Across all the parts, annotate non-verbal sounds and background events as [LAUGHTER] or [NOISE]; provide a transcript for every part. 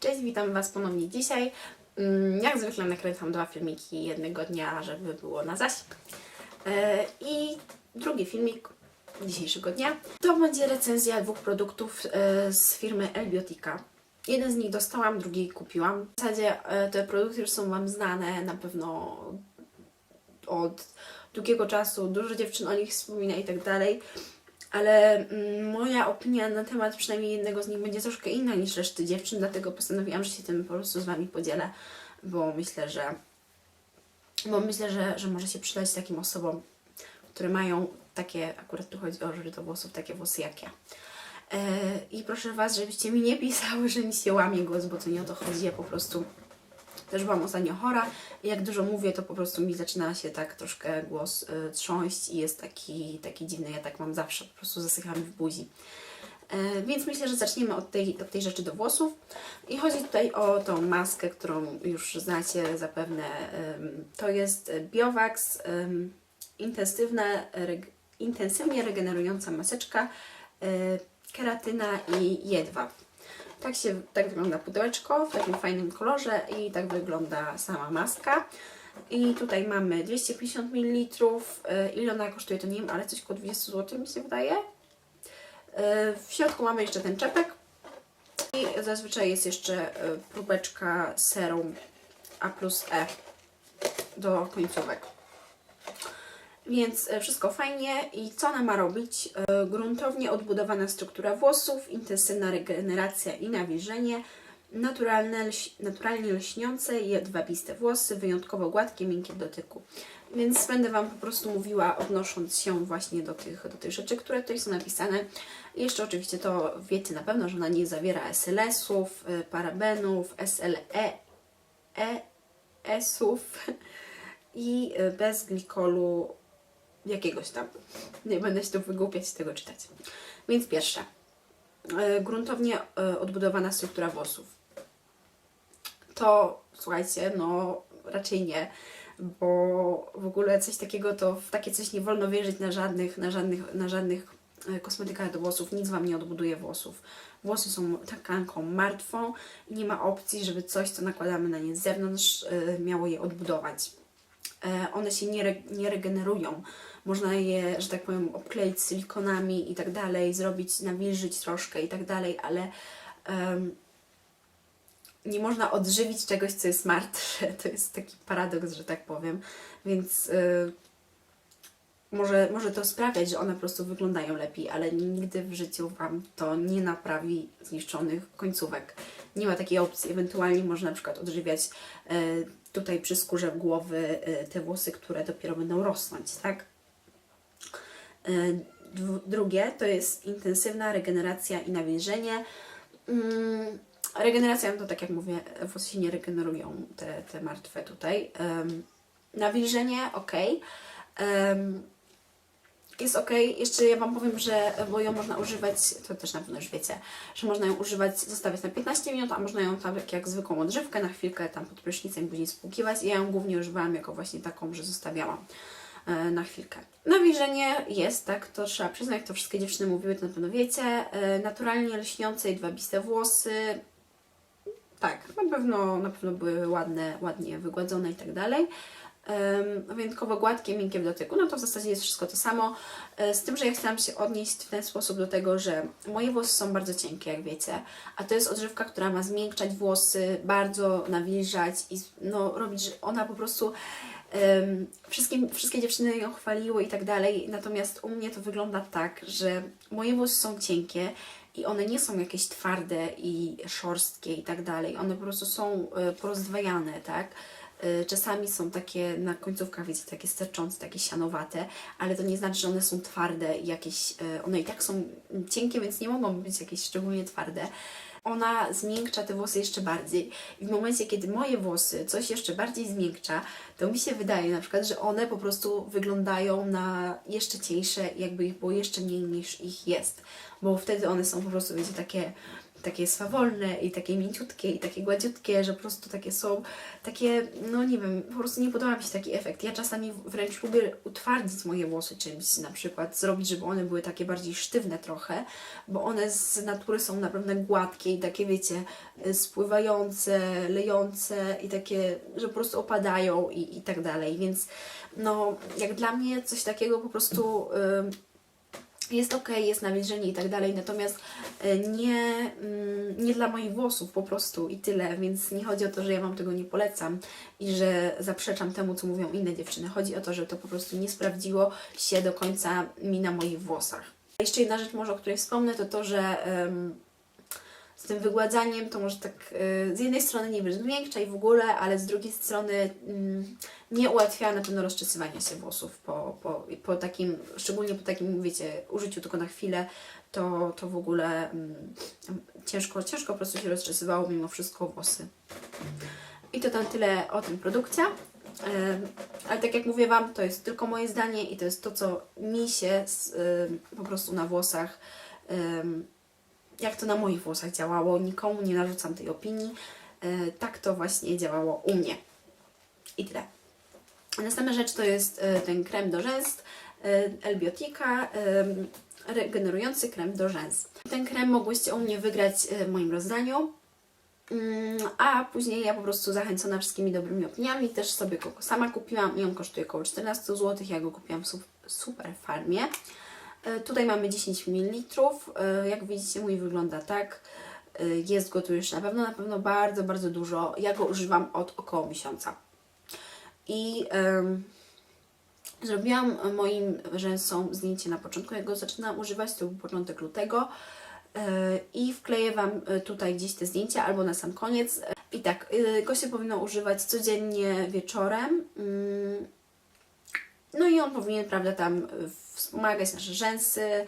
Cześć, witam Was ponownie dzisiaj. Mm, Jak zwykle nakręcam dwa filmiki jednego dnia, żeby było na zaś. E, I drugi filmik dzisiejszego dnia to będzie recenzja dwóch produktów e, z firmy Elbiotica. Jeden z nich dostałam, drugi kupiłam. W zasadzie e, te produkty już są Wam znane na pewno od długiego czasu. Dużo dziewczyn o nich wspomina i tak dalej. Ale mm, moja opinia na temat przynajmniej jednego z nich będzie troszkę inna niż reszty dziewczyn, dlatego postanowiłam, że się tym po prostu z Wami podzielę, bo myślę, że bo myślę, że, że może się przydać takim osobom, które mają takie, akurat tu chodzi o do włosów, takie włosy jak ja. E, I proszę Was, żebyście mi nie pisały, że mi się łamie głos, bo to nie o to chodzi, ja po prostu też byłam ostatnio chora jak dużo mówię, to po prostu mi zaczyna się tak troszkę głos y, trząść i jest taki, taki dziwny, ja tak mam zawsze, po prostu zasycham w buzi. E, więc myślę, że zaczniemy od tej, od tej rzeczy do włosów. I chodzi tutaj o tą maskę, którą już znacie zapewne. To jest Biovax reg, intensywnie regenerująca maseczka, y, keratyna i jedwab. Tak, się, tak wygląda pudełeczko w takim fajnym kolorze i tak wygląda sama maska. I tutaj mamy 250 ml. Y, Ile ona kosztuje, to nie wiem, ale coś około 20 zł mi się wydaje. Y, W środku mamy jeszcze ten czepek. I zazwyczaj jest jeszcze y, próbeczka serum A plus E do końcówek. Więc e, wszystko fajnie. I co ona ma robić? E, Gruntownie odbudowana struktura włosów, intensywna regeneracja i nawilżenie, naturalne, naturalnie lśniące i jedwabiste włosy, wyjątkowo gładkie, miękkie w dotyku. Więc będę Wam po prostu mówiła, odnosząc się właśnie do tych, do tych rzeczy, które tutaj są napisane. Jeszcze oczywiście to wiecie na pewno, że ona nie zawiera SLS-ów, e, parabenów, SLE, E, S-ów [LAUGHS] i bez glikolu jakiegoś tam. Nie będę się tu wygłupiać z tego czytać. Więc pierwsze. E, Gruntownie e, odbudowana struktura włosów. To słuchajcie, no raczej nie, bo w ogóle coś takiego to w takie coś nie wolno wierzyć na żadnych, na żadnych, na żadnych e, kosmetykach do włosów. Nic Wam nie odbuduje włosów. Włosy są tkanką martwą i nie ma opcji, żeby coś, co nakładamy na nie z zewnątrz, miało je odbudować. E, one się nie, re, nie regenerują. Można je, że tak powiem, obkleić silikonami i tak dalej, zrobić, nawilżyć troszkę i tak dalej, ale em, nie można odżywić czegoś, co jest martwe. [LAUGHS] To jest taki paradoks, że tak powiem. Więc y, może, może to sprawiać, że one po prostu wyglądają lepiej, ale nigdy w życiu Wam to nie naprawi zniszczonych końcówek. Nie ma takiej opcji. Ewentualnie można na przykład odżywiać e, tutaj przy skórze głowy e, te włosy, które dopiero będą rosnąć, tak? E, Drugie to jest intensywna regeneracja i nawilżenie. Mm, Regeneracja, no to tak jak mówię, włosy się nie regenerują, te, te martwe tutaj. Nawilżenie, ok. Jest ok. Jeszcze ja Wam powiem, że bo ją można używać, to też na pewno już wiecie, że można ją używać, zostawiać na 15 minut, a można ją tam jak, zwykłą odżywkę na chwilkę tam pod prysznicem później spłukiwać. I ja ją głównie używałam jako właśnie taką, że zostawiałam e, na chwilkę. Nawilżenie jest, tak, to trzeba przyznać, to wszystkie dziewczyny mówiły, to na pewno wiecie. E, naturalnie lśniące i dwabiste włosy, tak, na pewno, na pewno były ładne, ładnie wygładzone i tak dalej. Um, wyjątkowo gładkie, miękkie w dotyku, no to w zasadzie jest wszystko to samo. E, Z tym, że ja chciałam się odnieść w ten sposób do tego, że moje włosy są bardzo cienkie, jak wiecie, a to jest odżywka, która ma zmiękczać włosy, bardzo nawilżać i no, robić, że ona po prostu um, wszystkie, wszystkie dziewczyny ją chwaliły i tak dalej, natomiast u mnie to wygląda tak, że moje włosy są cienkie i one nie są jakieś twarde i szorstkie i tak dalej. One po prostu są e, porozdwajane, tak? E, Czasami są takie na końcówkach, wiecie, takie sterczące, takie sianowate, ale to nie znaczy, że one są twarde jakieś, e, one i tak są cienkie, więc nie mogą być jakieś szczególnie twarde. Ona zmiękcza te włosy jeszcze bardziej. I w momencie, kiedy moje włosy coś jeszcze bardziej zmiękcza, to mi się wydaje na przykład, że one po prostu wyglądają na jeszcze cieńsze, jakby ich było jeszcze mniej niż ich jest. Bo wtedy one są po prostu, wiecie, takie, takie swawolne i takie mięciutkie i takie gładziutkie, że po prostu takie są, takie, no nie wiem, po prostu nie podoba mi się taki efekt. Ja czasami wręcz lubię utwardzić moje włosy czymś, na przykład zrobić, żeby one były takie bardziej sztywne trochę, bo one z natury są naprawdę gładkie i takie, wiecie, spływające, lejące i takie, że po prostu opadają i, i tak dalej, więc no, jak dla mnie coś takiego po prostu... y, jest ok, jest nawilżenie i tak dalej, natomiast e, nie, mm, nie dla moich włosów po prostu i tyle, więc nie chodzi o to, że ja Wam tego nie polecam i że zaprzeczam temu, co mówią inne dziewczyny. Chodzi o to, że to po prostu nie sprawdziło się do końca mi na moich włosach. Jeszcze jedna rzecz może, o której wspomnę, to to, że em, z tym wygładzaniem to może tak y, z jednej strony nie być miękcza i w ogóle, ale z drugiej strony mm, nie ułatwia na pewno rozczesywania się włosów po, po, po takim, szczególnie po takim, wiecie, użyciu tylko na chwilę, to, to w ogóle mm, ciężko, ciężko po prostu się rozczesywało mimo wszystko włosy. I to tam tyle o tym produkcie. Em, Ale tak jak mówię Wam, to jest tylko moje zdanie i to jest to, co mi się z, ym, po prostu na włosach jak to na moich włosach działało. Nikomu nie narzucam tej opinii. E, tak to właśnie działało u mnie. I tyle. Następna rzecz to jest e, ten krem do rzęs e, Elbiotika, em, regenerujący krem do rzęs. Ten krem mogłyście u mnie wygrać e, w moim rozdaniu. Mm, A później ja po prostu zachęcona wszystkimi dobrymi opiniami też sobie go sama kupiłam i on kosztuje około 14 zł. Ja go kupiłam w sup- super farmie. E, Tutaj mamy 10 ml. E, Jak widzicie, mój wygląda tak. E, Jest go tu już na pewno, na pewno bardzo, bardzo dużo. Ja go używam od około miesiąca. I em, zrobiłam moim rzęsom zdjęcie na początku, jak go zaczynałam używać, to był początek lutego. I wkleję Wam tutaj gdzieś te zdjęcia albo na sam koniec. I tak, go się powinno używać codziennie wieczorem. On powinien, prawda, tam y, wspomagać nasze rzęsy, y,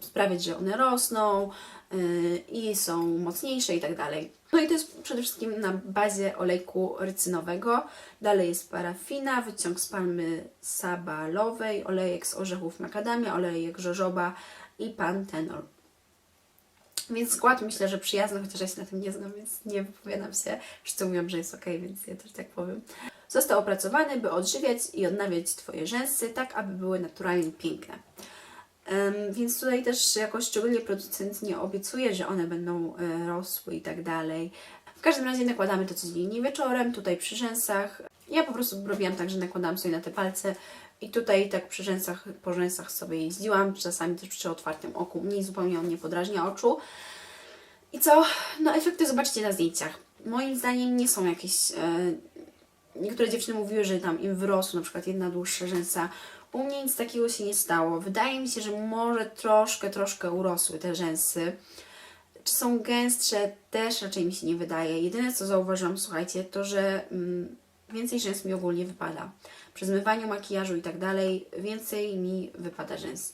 sprawiać, że one rosną y, i są mocniejsze i tak dalej. No i to jest przede wszystkim na bazie olejku rycynowego. Dalej jest parafina, wyciąg z palmy sabalowej, olejek z orzechów makadamia, olejek żożoba i pantenol. Więc skład myślę, że przyjazny, chociaż ja się na tym nie znam, więc nie wypowiadam się. Wszyscy mówią, że jest ok, więc ja też tak powiem. Został opracowany, by odżywiać i odnawiać Twoje rzęsy, tak aby były naturalnie piękne. Więc tutaj też jakoś szczególnie producent nie obiecuje, że one będą e, rosły i tak dalej. W każdym razie nakładamy to codziennie wieczorem, tutaj przy rzęsach. Ja po prostu robiłam tak, że nakładałam sobie na te palce i tutaj tak przy rzęsach, po rzęsach sobie jeździłam, czasami też przy otwartym oku. Mnie zupełnie on nie podrażnia oczu. I co? No efekty zobaczcie na zdjęciach. Moim zdaniem nie są jakieś... Niektóre dziewczyny mówiły, że tam im wyrosły, na przykład jedna dłuższa rzęsa. U mnie nic takiego się nie stało. Wydaje mi się, że może troszkę, troszkę urosły te rzęsy. Czy są gęstsze? Też raczej mi się nie wydaje. Jedyne co zauważyłam, słuchajcie, to że mm, więcej rzęs mi ogólnie wypada. Przy zmywaniu makijażu i tak dalej, więcej mi wypada rzęs.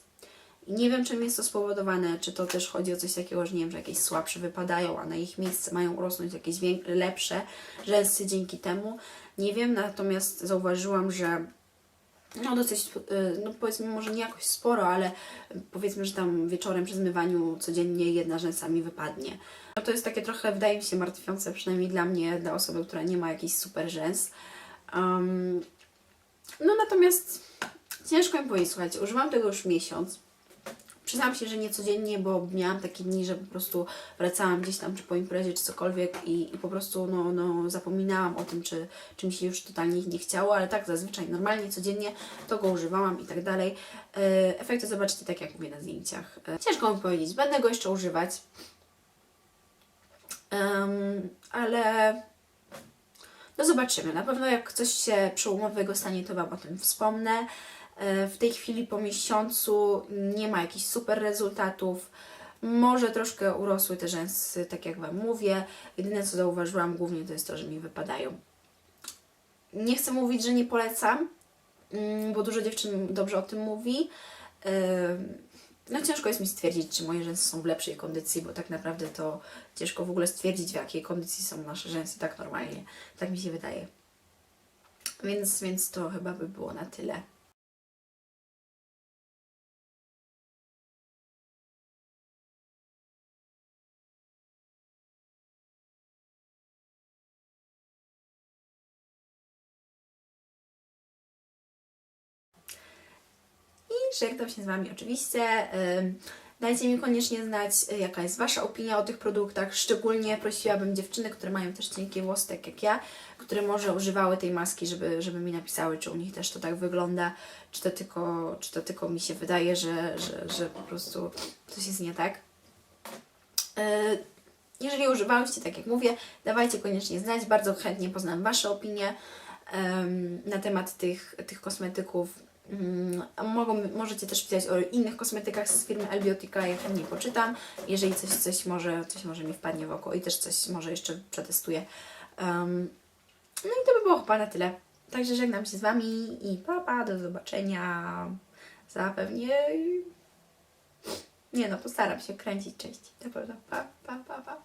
Nie wiem, czym jest to spowodowane, czy to też chodzi o coś takiego, że nie wiem, że jakieś słabsze wypadają, a na ich miejsce mają urosnąć jakieś lepsze rzęsy dzięki temu. Nie wiem, natomiast zauważyłam, że no dosyć, y, no powiedzmy może nie jakoś sporo, ale powiedzmy, że tam wieczorem przy zmywaniu codziennie jedna rzęsa mi wypadnie. No to jest takie trochę, wydaje mi się, martwiące, przynajmniej dla mnie, dla osoby, która nie ma jakichś super rzęs. Um, no natomiast ciężko mi powiedzieć, słuchajcie, używam tego już miesiąc. Przyznam się, że nie codziennie, bo miałam takie dni, że po prostu wracałam gdzieś tam, czy po imprezie, czy cokolwiek i, i po prostu no, no, zapominałam o tym, czy, czy mi się już totalnie nie chciało, ale tak zazwyczaj normalnie, codziennie to go używałam i tak dalej. E, Efekty zobaczcie tak, jak mówię na zdjęciach. E, Ciężko mi powiedzieć, będę go jeszcze używać, Em, ale no zobaczymy. Na pewno jak coś się przełomowego stanie, to Wam o tym wspomnę. E, W tej chwili po miesiącu nie ma jakichś super rezultatów. Może troszkę urosły te rzęsy, tak jak Wam mówię. Jedyne co zauważyłam głównie to jest to, że mi wypadają. Nie chcę mówić, że nie polecam, mm, bo dużo dziewczyn dobrze o tym mówi. Ym, No ciężko jest mi stwierdzić, czy moje rzęsy są w lepszej kondycji, bo tak naprawdę to ciężko w ogóle stwierdzić, w jakiej kondycji są nasze rzęsy tak normalnie. Tak mi się wydaje. Więc, więc to chyba by było na tyle. Żegnam się z Wami oczywiście. Dajcie mi koniecznie znać, y, jaka jest Wasza opinia o tych produktach. Szczególnie prosiłabym dziewczyny, które mają też cienkie włosy, tak jak ja, które może używały tej maski, żeby, żeby mi napisały, czy u nich też to tak wygląda, czy to tylko, czy to tylko mi się wydaje, że, że, że po prostu coś jest nie tak. Y, Jeżeli używałyście, tak jak mówię, dawajcie koniecznie znać. Bardzo chętnie poznam Wasze opinie na temat tych, tych kosmetyków. Mm, Mogą, możecie też pisać o innych kosmetykach z firmy Elbiotica, ja chętnie poczytam. Jeżeli coś, coś, może, coś może mi wpadnie w oko i też coś może jeszcze przetestuję. Em, no i to by było chyba na tyle. Także żegnam się z Wami i pa, pa, do zobaczenia. Za pewnie... Nie no, postaram się kręcić częściej. Na. Pa, pa, pa, pa.